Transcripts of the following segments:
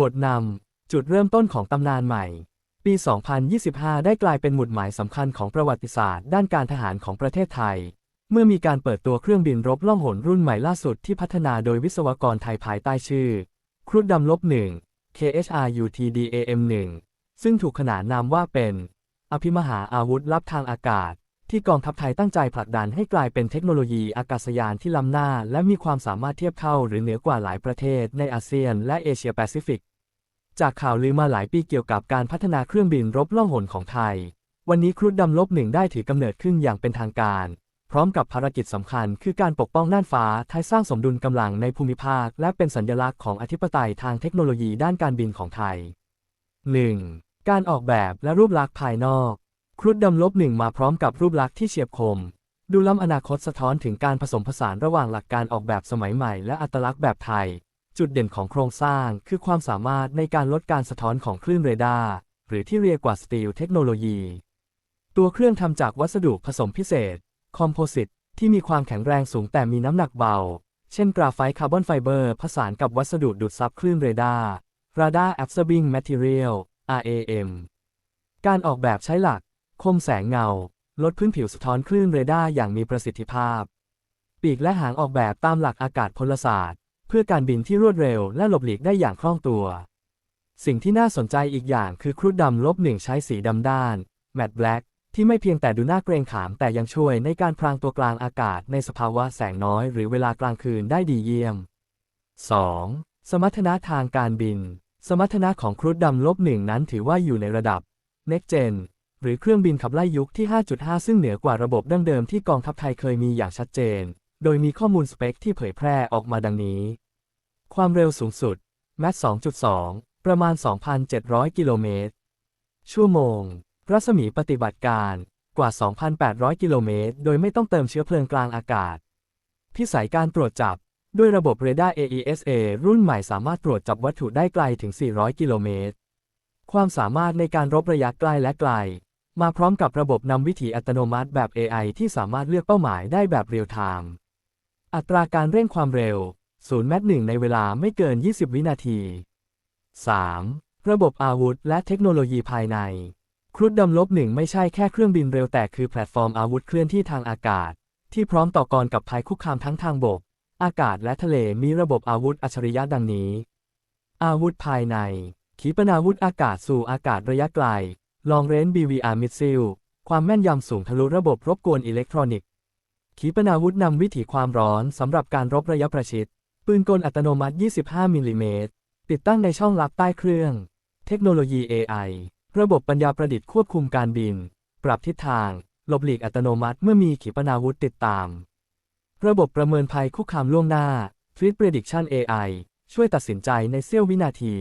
บทนำ จุดเริ่มต้นของตำนานใหม่ ปี 2025 ได้กลายเป็นหมุดหมายสำคัญของประวัติศาสตร์ ด้านการทหารของประเทศไทย เมื่อมีการเปิดตัวเครื่องบินรบล่องหนรุ่นใหม่ล่าสุดที่พัฒนาโดยวิศวกรไทยภายใต้ชื่อ ครุฑดำลบหนึ่ง KHRUTDAM1 ซึ่งถูกขนานนามว่าเป็น อภิมหาอาวุธลับทางอากาศ ที่กองทัพไทยตั้งใจผลักดันให้กลายเป็นเทคโนโลยีอากาศยานที่ล้ำหน้า และมีความสามารถเทียบเท่าหรือเหนือกว่าหลายประเทศในอาเซียนและเอเชียแปซิฟิก จากข่าวลือมาหลายปีเกี่ยวกับการพัฒนาเครื่องบินรบล่องหนของไทย วันนี้ครุฑดำลบหนึ่งได้ถือกำเนิดขึ้นอย่างเป็นทางการ พร้อมกับภารกิจสำคัญ คือการปกป้องน่านฟ้าไทยสร้างสมดุลกำลังในภูมิภาค และเป็นสัญลักษณ์ของอธิปไตยทางเทคโนโลยีด้านการบินของไทย 1. การออกแบบและรูปลักษณ์ภายนอก ครุฑดำลบหนึ่งมาพร้อมกับรูปลักษณ์ที่เฉียบคม ดูล้ำอนาคตสะท้อนถึงการผสมผสานระหว่างหลักการออกแบบสมัยใหม่และอัตลักษณ์แบบไทย จุดเด่นของโครงสร้างคือความสามารถในการลดการสะท้อนของคลื่นเรดาร์หรือที่เรียกว่าสตีลเทคโนโลยี ตัวเครื่องทำจากวัสดุผสมพิเศษ คอมโพสิตที่มีความแข็งแรงสูงแต่มีน้ำหนักเบา เช่นกราไฟต์คาร์บอนไฟเบอร์ผสานกับวัสดุดูดซับคลื่นเรดาร์ Radar Absorbing Material RAM การออกแบบใช้หลัก คมแสงเงา ลดพื้นผิวสะท้อนคลื่นเรดาร์อย่างมีประสิทธิภาพ ปีกและหางออกแบบตามหลักอากาศพลศาสตร์ เพื่อการบินที่รวดเร็วและหลบหลีกได้อย่างคล่องตัว สิ่งที่น่าสนใจอีกอย่างคือครุฑดำลบหนึ่งใช้สีดำด้าน Matte Black ที่ไม่เพียงแต่ดูน่าเกรงขามแต่ยังช่วยในการพรางตัวกลางอากาศในสภาวะแสงน้อยหรือเวลากลางคืนได้ดีเยี่ยม 2. สมรรถนะทางการบิน สมรรถนะของครุฑดำลบหนึ่งนั้นถือว่าอยู่ในระดับ Next Gen หรือเครื่องบินขับไล่ยุคที่ 5.5 ซึ่งเหนือกว่าระบบดั้งเดิมที่กองทัพไทยเคยมีอย่างชัดเจน โดยมีข้อมูลสเปคที่เผยแพร่ออกมาดังนี้ ความเร็วสูงสุด Mach 2.2 ประมาณ 2,700 กิโลเมตร ชั่วโมง รัศมีปฏิบัติการกว่า 2,800 กิโลเมตร โดยไม่ต้องเติมเชื้อเพลิงกลางอากาศ พิสัยการตรวจจับ ด้วยระบบเรดาร์ AESA รุ่นใหม่สามารถตรวจจับวัตถุได้ไกลถึง 400 กิโลเมตร ความสามารถในการรบระยะใกล้และไกล มาพร้อมกับระบบนำวิถีอัตโนมัติแบบ AI ที่สามารถเลือกเป้าหมายได้แบบเรียลไทม์ อัตราการเร่งความเร็ว0แมตหนึ่งในเวลาไม่เกิน 20 วินาที 3. ระบบอาวุธและเทคโนโลยีภายใน ครุฑดำลบหนึ่งไม่ใช่แค่เครื่องบินเร็วแต่คือแพลตฟอร์มอาวุธเคลื่อนที่ทางอากาศ ที่พร้อมต่อกรกับภัยคุกคามทั้งทางบก อากาศและทะเลมีระบบอาวุธอัจฉริยะดังนี้ อาวุธภายใน ขีปนาวุธอากาศสู่อากาศระยะไกล Long Range BVR Missile ความแม่นยำสูงทะลุระบบรบกวนอิเล็กทรอนิกส์ ขีปนาวุธนำวิถีความร้อนสำหรับการรบระยะประชิด ปืนกลอัตโนมัติ 25 มิลลิเมตร ติดตั้งในช่องลับใต้เครื่อง เทคโนโลยี AI ระบบปัญญาประดิษฐ์ควบคุมการบิน ปรับทิศทาง หลบหลีกอัตโนมัติเมื่อมีขีปนาวุธติดตาม ระบบประเมินภัยคุกคามล่วงหน้า Threat Prediction AI ช่วยตัดสินใจในเสี้ยววินาที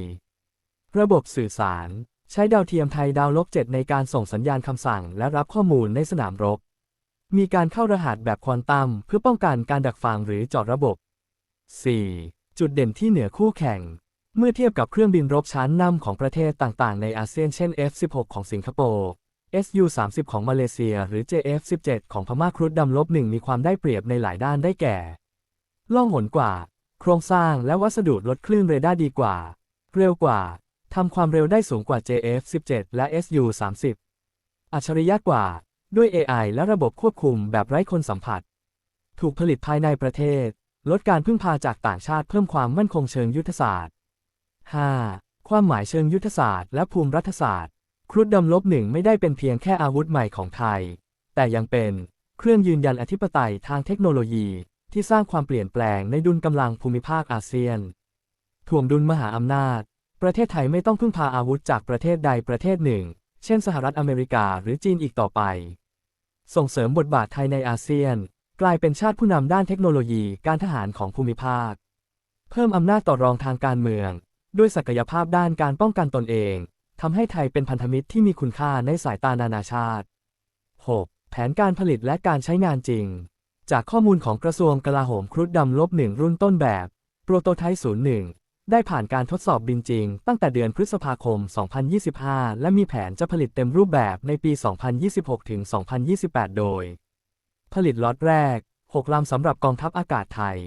ระบบสื่อสาร ใช้ดาวเทียมไทยดาวลบเจ็ดในการส่งสัญญาณคำสั่ง และรับข้อมูลในสนามรบ มีการเข้ารหัสแบบควอนตัมเพื่อป้องกันการดักฟังหรือจอดระบบ 4. จุดเด่นที่เหนือคู่แข่ง เมื่อเทียบกับเครื่องบินรบชั้นนำของประเทศต่างๆ ในอาเซียนเช่น F-16 ของสิงคโปร์ SU-30 ของมาเลเซีย หรือ JF-17 ของพม่าครุฑดำลบหนึ่งมีความได้เปรียบในหลายด้านได้แก่ ล่องหนกว่า โครงสร้างและวัสดุลดคลื่นเรดาร์ดีกว่า เร็วกว่า ทำความเร็วได้สูงกว่า JF-17 และ SU-30 อัจฉริยะกว่า ด้วย AI และระบบควบคุมแบบไร้คนสัมผัส ถูกผลิตภายในประเทศ ลดการพึ่งพาจากต่างชาติเพิ่มความมั่นคงเชิงยุทธศาสตร์ 5. ความหมายเชิงยุทธศาสตร์และภูมิรัฐศาสตร์ ครุฑดำลบหนึ่งไม่ได้เป็นเพียงแค่อาวุธใหม่ของไทย แต่ยังเป็นเครื่องยืนยันอธิปไตยทางเทคโนโลยี ที่สร้างความเปลี่ยนแปลงในดุลกำลังภูมิภาคอาเซียน ถ่วงดุลมหาอำนาจ ประเทศไทยไม่ต้องพึ่งพาอาวุธจากประเทศใดประเทศหนึ่ง เช่นสหรัฐอเมริกาหรือจีนอีกต่อไป ส่งเสริมบทบาทไทยในอาเซียน กลายเป็นชาติผู้นำด้านเทคโนโลยีการทหารของภูมิภาค เพิ่มอำนาจต่อรองทางการเมือง ด้วยศักยภาพด้านการป้องกันตนเองทำให้ไทยเป็นพันธมิตรที่มีคุณค่าในสายตานานาชาติ 6. แผนการผลิตและการใช้งานจริง จากข้อมูลของกระทรวงกลาโหมครุฑดำลบหนึ่งรุ่นต้นแบบ โปรโตไทป์01 ได้ผ่านการทดสอบบินจริง ตั้งแต่เดือนพฤษภาคม 2025 และมีแผนจะผลิตเต็มรูปแบบในปี 2026-2028 โดย ผลิตล็อตแรก 6 ลำสำหรับกองทัพอากาศไทย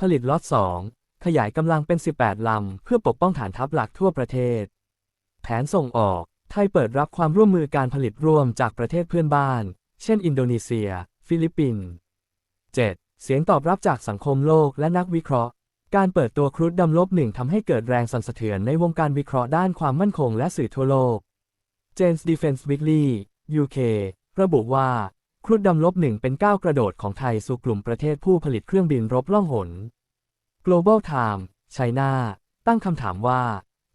ผลิตล็อต 2 ขยายกำลังเป็น 18 ลำ เพื่อปกป้องฐานทัพหลักทั่วประเทศ แผนส่งออก ไทยเปิดรับความร่วมมือการผลิตร่วมจากประเทศเพื่อนบ้าน เช่น อินโดนีเซีย ฟิลิปปินส์ 7. เสียงตอบรับจากสังคมโลกและนักวิเคราะห์ การเปิดตัวครุฑดำลบหนึ่งทำให้เกิดแรงสั่นสะเทือนในวงการวิเคราะห์ด้านความมั่นคงและสื่อทั่วโลก James Defense Weekly UK ระบุว่า ครุฑดำลบหนึ่งเป็นก้าวกระโดดของไทยสู่กลุ่มประเทศผู้ผลิตเครื่องบินรบล่องหน Global Time China ตั้งคำถามว่า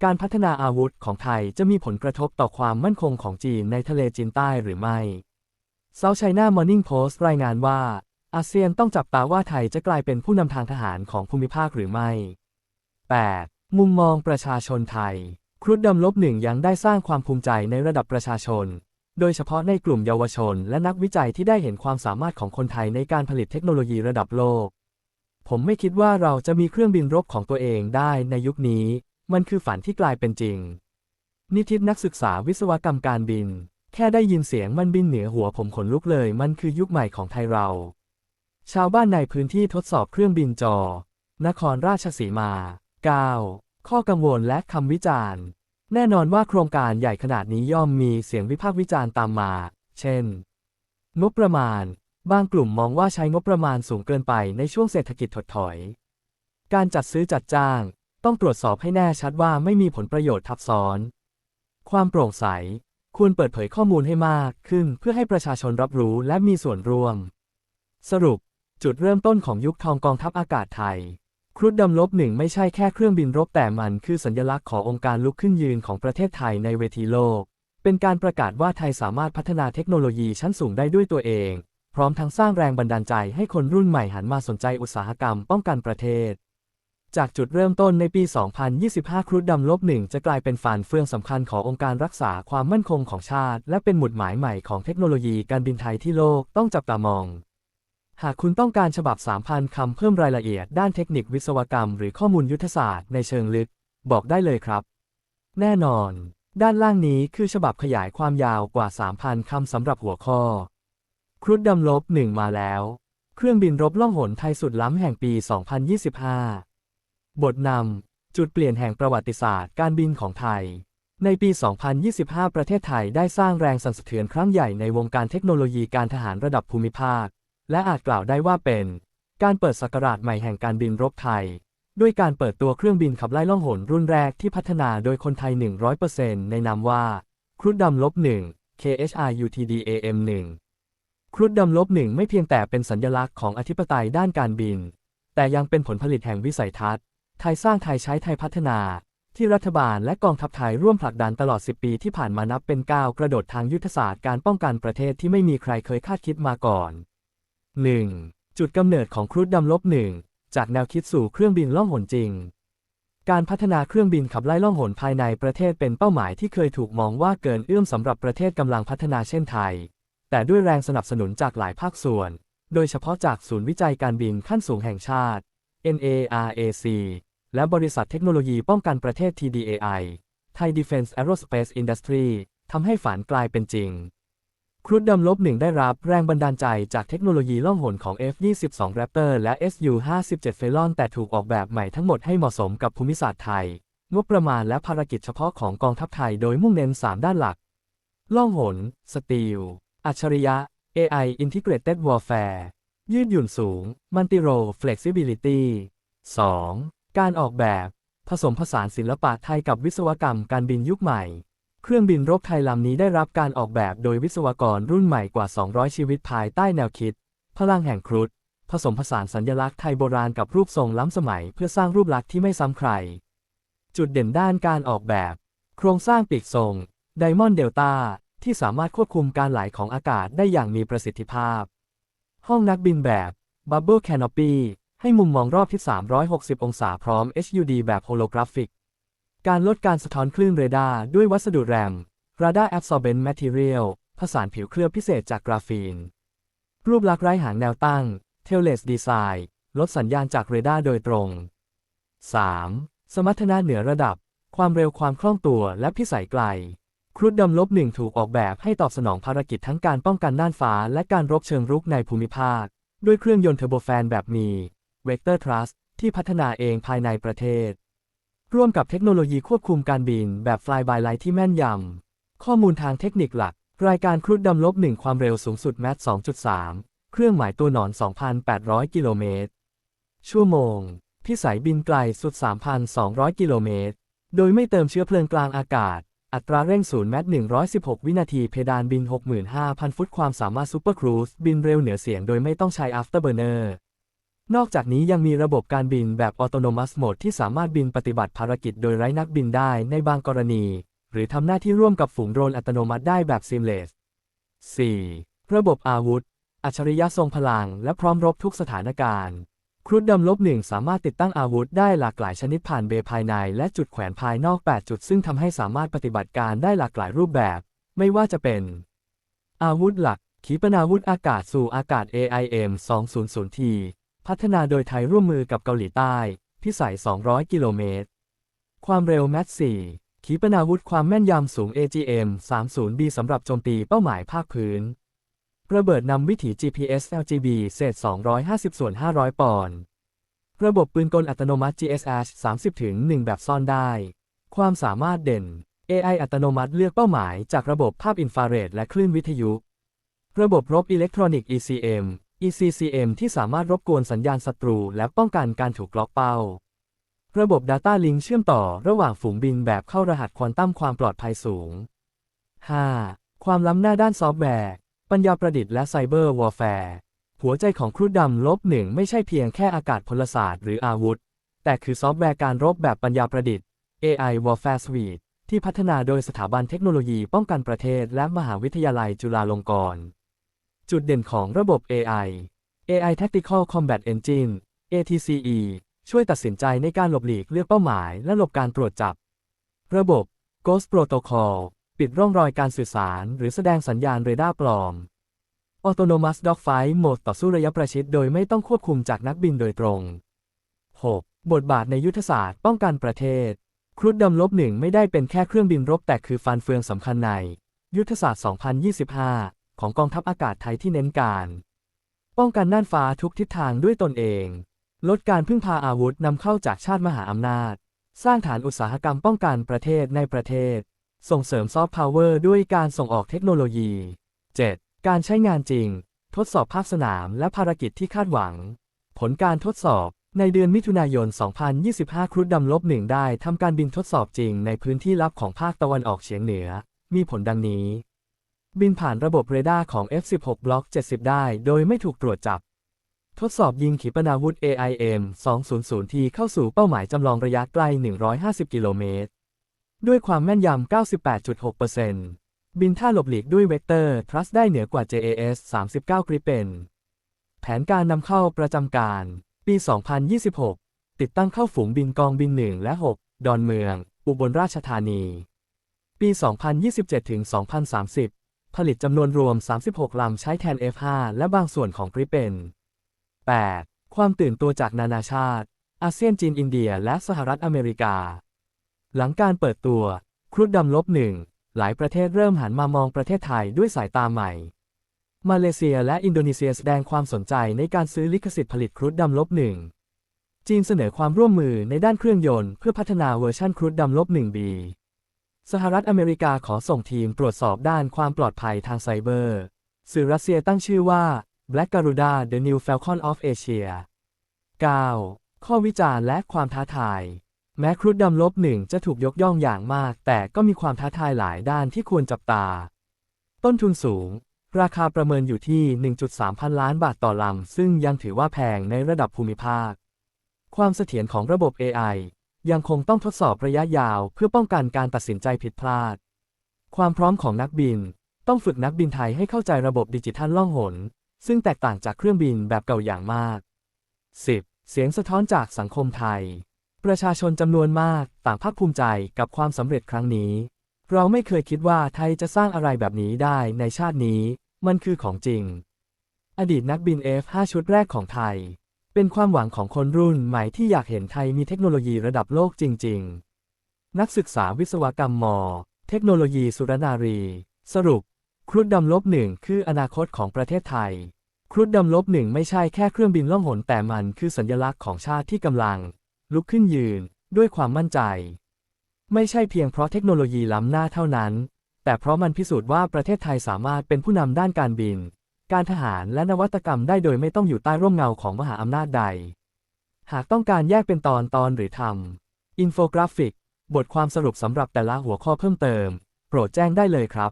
การพัฒนาอาวุธของไทยจะมีผลกระทบต่อความมั่นคงของจีนในทะเลจีนใต้หรือไม่ South China Morning Post รายงานว่า อาเซียนต้องจับตาว่าไทยจะกลายเป็นผู้นำทางทหารของภูมิภาคหรือไม่ 8. มุมมองประชาชนไทย ครุฑดำลบหนึ่งยังได้สร้างความภูมิใจในระดับประชาชน โดยเฉพาะในกลุ่มเยาวชน และนักวิจัยที่ได้เห็นความสามารถของคนไทยในการผลิตเทคโนโลยีระดับโลก ผมไม่คิดว่าเราจะมีเครื่องบินรบของตัวเองได้ในยุคนี้ มันคือฝันที่กลายเป็นจริง นิตินักศึกษาวิศวกรรมการบิน แค่ได้ยินเสียงมันบินเหนือหัวผมขนลุกเลย มันคือยุคใหม่ของไทยเรา ชาวบ้านในพื้นที่ทดสอบเครื่องบินจอ นครราชสีมา 9. ข้อกังวลและคำวิจารณ์ แน่นอนว่าโครงการใหญ่ขนาดนี้ย่อมมีเสียงวิพากษ์วิจารณ์ตามมา เช่น งบประมาณ บางกลุ่มมองว่าใช้งบประมาณสูงเกินไปในช่วงเศรษฐกิจถดถอย การจัดซื้อจัดจ้าง ต้องตรวจสอบให้แน่ชัดว่าไม่มีผลประโยชน์ทับซ้อน ความโปร่งใส ควรเปิดเผยข้อมูลให้มากขึ้นเพื่อให้ประชาชนรับรู้และมีส่วนร่วม สรุป จุดเริ่มต้นของยุคทองกองทัพอากาศไทย ครุฑดำลบหนึ่งไม่ใช่แค่เครื่องบินรบแต่มันคือสัญลักษณ์ขององค์การลุกขึ้นยืนของประเทศไทยในเวทีโลก เป็นการประกาศว่าไทยสามารถพัฒนาเทคโนโลยีชั้นสูงได้ด้วยตัวเอง พร้อมทั้งสร้างแรงบันดาลใจให้คนรุ่นใหม่หันมาสนใจอุตสาหกรรมป้องกันประเทศ จากจุดเริ่มต้นในปี 2025 ครุฑดำลบหนึ่งจะกลายเป็นฝานเฟืองสำคัญขององค์การรักษาความมั่นคงของชาติ และเป็นหมุดหมายใหม่ของเทคโนโลยีการบินไทยที่โลกต้องจับตามอง หากคุณต้องการฉบับ 3,000 คำเพิ่มรายละเอียดด้านเทคนิควิศวกรรม หรือข้อมูลยุทธศาสตร์ในเชิงลึก บอกได้เลยครับ แน่นอน ด้านล่างนี้คือฉบับขยายความยาวกว่า 3,000 คำสำหรับหัวข้อ ครุฑดำลบหนึ่งมาแล้ว เครื่องบินรบล่องหนไทยสุดล้ำแห่งปี 2025 บทนำจุดเปลี่ยนแห่งประวัติศาสตร์การบินของไทย ในปี 2025 ประเทศไทยได้สร้างแรงสั่นสะเทือนครั้งใหญ่ในวงการเทคโนโลยีการทหารระดับภูมิภาค และอาจกล่าวได้ว่าเป็น การเปิดศักราชใหม่แห่งการบินรบไทย ด้วยการเปิดตัวเครื่องบินขับไล่ล่องหนรุ่นแรกที่พัฒนาโดยคนไทย 100%ในนามว่า ครุฑดำลบ1 KHRUTDAM 1ครุฑดำลบหนึ่งไม่เพียงแต่เป็นสัญลักษณ์ของอธิปไตยด้านการบิน แต่ยังเป็นผลผลิตแห่งวิสัยทัศน์ ไทยสร้างไทยใช้ไทยพัฒนา ที่รัฐบาลและกองทัพไทยร่วมผลักดันตลอด 10 ปีที่ผ่านมานับเป็นก้าวกระโดดทางยุทธศาสตร์การป้องกันประเทศที่ไม่มีใครเคยคาดคิดมาก่อน 1. จุดกำเนิดของครุฑดำลบหนึ่งจากแนวคิดสู่เครื่องบินล่องหนจริง การพัฒนาเครื่องบินขับไล่ล่องหนภายในประเทศเป็นเป้าหมายที่เคยถูกมองว่าเกินเอื้อมสำหรับประเทศกำลังพัฒนาเช่นไทย แต่ด้วยแรงสนับสนุนจากหลายภาคส่วน โดยเฉพาะจากศูนย์วิจัยการบินขั้นสูงแห่งชาติ NARAC และบริษัทเทคโนโลยีป้องกันประเทศ TDAI Thai Defense Aerospace Industry ทำให้ฝันกลายเป็นจริง ครุฑดำลบหนึ่งได้รับแรงบันดาลใจจากเทคโนโลยีล่องหนของ F-22 Raptor และ Su-57 Phelan แต่ถูกออกแบบใหม่ทั้งหมดให้เหมาะสมกับภูมิศาสตร์ไทย งบประมาณและภารกิจเฉพาะของกองทัพไทยโดยมุ่งเน้น 3 ด้านหลัก ล่องหน สตีล อัจฉริยะ AI Integrated Warfare ยืดหยุ่นสูง Multi Role Flexibility 2. การออกแบบ ผสมผสานศิลปะไทยกับวิศวกรรมการบินยุคใหม่ เครื่องบินรบไทยลำนี้ได้รับการออกแบบโดยวิศวกรรุ่นใหม่กว่า 200 ชีวิตภายใต้แนวคิด พลังแห่งครุฑผสมผสานสัญลักษณ์ไทยโบราณกับรูปทรงล้ำสมัยเพื่อสร้างรูปลักษณ์ที่ไม่ซ้ำใคร จุดเด่นด้านการออกแบบ โครงสร้างปีกทรงไดมอนด์เดลต้าที่สามารถควบคุมการไหลของอากาศได้อย่างมีประสิทธิภาพ ห้องนักบินแบบ Bubble Canopy ให้มุมมองรอบทิศ360 องศาพร้อม HUD แบบโฮโลกราฟิก การลดการสะท้อนคลื่นเรดาร์ด้วยวัสดุแรม Radar Absorbent Material ผสานผิวเคลือบพิเศษจากกราฟีน รูปลักษณ์ไร้หางแนวตั้ง Tailless Design ลดสัญญาณจากเรดาร์โดยตรง 3. สมรรถนะเหนือระดับ ความเร็วความคล่องตัวและพิสัยไกล ครุฑดำลบหนึ่งถูกออกแบบให้ตอบสนองภารกิจทั้งการป้องกันน่านฟ้า และการรบเชิงรุกในภูมิภาค ด้วยเครื่องยนต์เทอร์โบแฟนแบบมี Vector Thrust ที่พัฒนาเองภายในประเทศ ร่วมกับเทคโนโลยีควบคุมการบินแบบ Fly by Light ที่แม่นยำ ข้อมูลทางเทคนิคหลัก รายการครุฑดำลบหนึ่งความเร็วสูงสุดแมท2.3 เครื่องหมายตัวหนอน 2,800 กิโลเมตร ชั่วโมง พิสัยบินไกลสุด 3,200 กิโลเมตร โดยไม่เติมเชื้อเพลิงกลางอากาศ อัตราเร่งศูนย์แมท116 วินาทีเพดานบิน 65,000 ฟุตความสามารถซูเปอร์ครูซบินเร็วเหนือเสียงโดยไม่ต้องใช้ afterburner นอร์ นอกจากนี้ยังมีระบบการบินแบบ autonomous mode ที่สามารถบินปฏิบัติภารกิจโดยไร้นักบินได้ในบางกรณี หรือทำหน้าที่ร่วมกับฝูงโดรนอัตโนมัติได้แบบ seamless 4. ระบบอาวุธ อัจฉริยะทรงพลัง และพร้อมรบทุกสถานการณ์ ครุฑดำลบหนึ่งสามารถติดตั้งอาวุธได้หลากหลายชนิดผ่านเบย์ภายใน และจุดแขวนภายนอก 8 จุด ซึ่งทำให้สามารถปฏิบัติการได้หลากหลายรูปแบบ ไม่ว่าจะเป็น อาวุธหลัก ขีปนาวุธอากาศสู่อากาศ AIM 200T พัฒนาโดยไทยร่วมมือกับเกาหลีใต้ พิสัย 200 กิโลเมตร ความเร็วแมท4ขีปนาวุธความแม่นยำสูง AGM 30B สำหรับโจมตีเป้าหมายภาคพื้น ระเบิดนำวิถี GPS LGB เศษ 250 ส่วน 500 ปอนด์ ระบบปืนกลอัตโนมัติ GSH 30ถึง1แบบซ่อนได้ ความสามารถเด่น AI อัตโนมัติเลือกเป้าหมายจากระบบภาพอินฟราเรดและคลื่นวิทยุ ระบบรบอิเล็กทรอนิกส์ ECM ECCM ที่สามารถรบกวนสัญญาณศัตรูและป้องกันการถูกล็อกเป้า ระบบ Data Link เชื่อมต่อระหว่างฝูงบินแบบเข้ารหัสควอนตัมความปลอดภัยสูง 5. ความล้ำหน้าด้านซอฟต์แวร์ ปัญญาประดิษฐ์และไซเบอร์วอร์แฟร์ หัวใจของครูดำลบหนึ่งไม่ใช่เพียงแค่อากาศพลศาสตร์หรืออาวุธ แต่คือซอฟต์แวร์การรบแบบปัญญาประดิษฐ์ AI Warfare Suite ที่พัฒนาโดยสถาบันเทคโนโลยีป้องกันประเทศและมหาวิทยาลัยจุฬาลงกรณ์ จุดเด่นของระบบ AI AI Tactical Combat Engine ATCE ช่วยตัดสินใจในการหลบหลีกเลือกเป้าหมายและหลบการตรวจจับ ระบบ Ghost Protocol ปิดร่องรอยการสื่อสาร หรือแสดงสัญญาณเรดาร์ปลอม Autonomous Dogfight โหมดต่อสู้ระยะประชิดโดยไม่ต้องควบคุมจากนักบินโดยตรง 6. บทบาทในยุทธศาสตร์ป้องกันประเทศ ครุฑดำลบหนึ่งไม่ได้เป็นแค่เครื่องบินรบแต่คือฟันเฟืองสำคัญใน ยุทธศาสตร์ 2025 ของกองทัพอากาศไทยที่เน้นการ ป้องกันน่านฟ้าทุกทิศทางด้วยตนเอง ลดการพึ่งพาอาวุธนำเข้าจากชาติมหาอำนาจ สร้างฐานอุตสาหกรรมป้องกันประเทศในประเทศ ส่งเสริมซอฟต์พาวเวอร์ด้วยการส่งออกเทคโนโลยี 7. การใช้งานจริง ทดสอบภาคสนามและภารกิจที่คาดหวัง ผลการทดสอบในเดือนมิถุนายน 2025 ครุฑดำลบหนึ่งได้ทำการบินทดสอบจริงในพื้นที่ลับของภาคตะวันออกเฉียงเหนือ มีผลดังนี้ บินผ่านระบบเรดาร์ของ F16 บล็อก70 ได้โดยไม่ถูกตรวจจับ ทดสอบยิงขีปนาวุธ AIM 200T เข้าสู่เป้าหมายจำลองระยะไกล 150 กิโลเมตร ด้วยความแม่นยำ 98.6%บินท่าหลบหลีกด้วยเวกเตอร์ทรัสได้เหนือกว่า JAS 39กริปเปนแผนการนำเข้าประจำการ ปี 2026 ติดตั้งเข้าฝูงบินกองบิน 1 และ 6 ดอนเมือง อุบลราชธานี ปี 2027 ถึง 2030 ผลิตจำนวนรวม 36 ลำใช้แทน F5 และบางส่วนของกริปเปน 8. ความตื่นตัวจากนานาชาติ อาเซียนจีนอินเดียและสหรัฐอเมริกา หลังการเปิดตัว ครุฑดำลบหนึ่งหลายประเทศเริ่มหันมามองประเทศไทยด้วยสายตาใหม่ มาเลเซียและอินโดนีเซียแสดงความสนใจในการซื้อลิขสิทธิ์ผลิตครุฑดำลบหนึ่งจีนเสนอความร่วมมือในด้านเครื่องยนต์เพื่อพัฒนาเวอร์ชันครุฑดำลบหนึ่งบี สหรัฐอเมริกาขอส่งทีมตรวจสอบด้านความปลอดภัยทางไซเบอร์ สื่อรัสเซียตั้งชื่อว่า Black Garuda The New Falcon of Asia 9. ข้อวิจารณ์และความท้าทาย แม้ครุฑดำลบหนึ่งจะถูกยกย่องอย่างมาก แต่ก็มีความท้าทายหลายด้านที่ควรจับตา ต้นทุนสูง ราคาประเมินอยู่ที่ 1.3 พันล้านบาทต่อลำ ซึ่งยังถือว่าแพงในระดับภูมิภาค ความเสถียรของระบบ AI ยังคงต้องทดสอบระยะยาวเพื่อป้องกันการตัดสินใจผิดพลาด ความพร้อมของนักบิน ต้องฝึกนักบินไทยให้เข้าใจระบบดิจิทัลล่องหน ซึ่งแตกต่างจากเครื่องบินแบบเก่าอย่างมาก 10. เสียงสะท้อนจากสังคมไทย ประชาชนจำนวนมากต่างภาคภูมิใจกับความสำเร็จครั้งนี้ เราไม่เคยคิดว่าไทยจะสร้างอะไรแบบนี้ได้ในชาตินี้ มันคือของจริง อดีตนักบิน F5 ชุดแรกของไทย เป็นความหวังของคนรุ่นใหม่ที่อยากเห็นไทยมีเทคโนโลยีระดับโลกจริง ๆ นักศึกษาวิศวกรรมม เทคโนโลยีสุรนารี สรุป ครุฑดำลบหนึ่งคืออนาคตของประเทศไทย ครุฑดำลบหนึ่งไม่ใช่แค่เครื่องบินล่องหนแต่มันคือสัญลักษณ์ของชาติที่กำลัง ลุกขึ้นยืน ด้วยความมั่นใจ ไม่ใช่เพียงเพราะเทคโนโลยีล้ำหน้าเท่านั้น แต่เพราะมันพิสูจน์ว่าประเทศไทยสามารถเป็นผู้นำด้านการบิน การทหารและนวัตกรรมได้โดยไม่ต้องอยู่ใต้ร่มเงาของมหาอำนาจใด หากต้องการแยกเป็นตอนตอนหรือทำอินโฟกราฟิก บทความสรุปสำหรับแต่ละหัวข้อเพิ่มเติม โปรดแจ้งได้เลยครับ